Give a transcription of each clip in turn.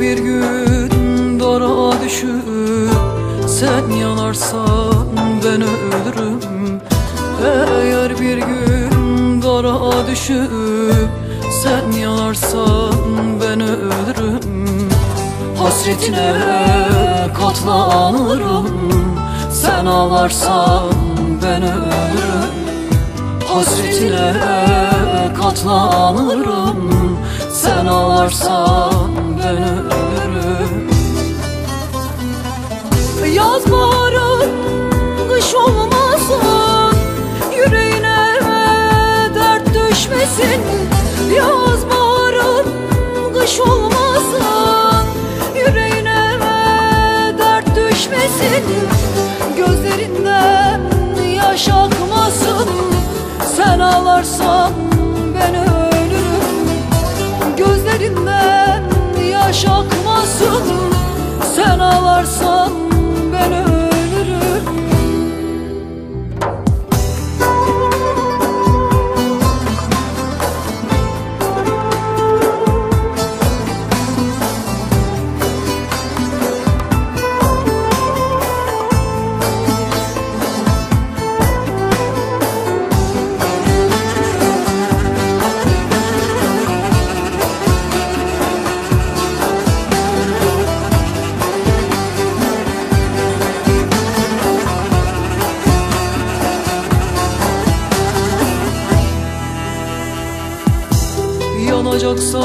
bir gün dara düşüp Sen yanarsan ben ölürüm. Eğer bir gün dara düşüp Sen yanarsan ben ölürüm. Hasretine katlanırım. Sen ağlarsan ben ölürüm. Hasretine katlanırım. Sen ağlarsan ağlarsan ben ölürüm. Gözlerinden yaş akmasın Sen ağlarsan ben ölürüm Yanacaksa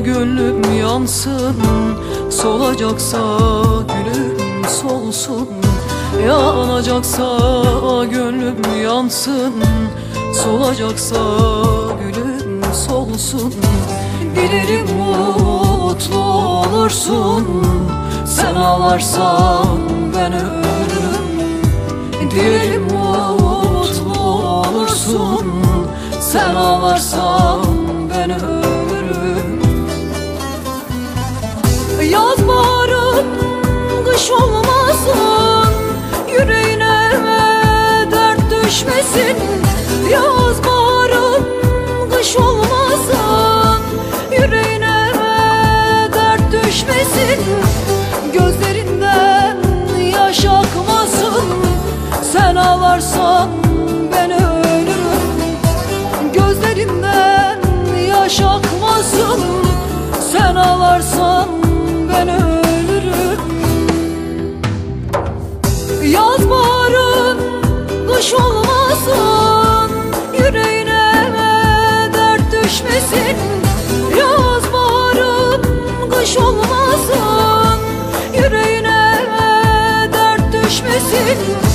gönlüm yansın Solacaksa gülüm solsun. Yanacaksa gönlüm yansın Solacaksa gülüm solsun. Dilerim mutlu olursun Sen ağlarsan ben ölürüm. Dilerim mutlu olursun Sen ağlarsan ağlarsan ben ölürüm. Yaz baharın kış olmasın Yüreğine dert düşmesin. Yaz baharın kış olmasın Yüreğine dert düşmesin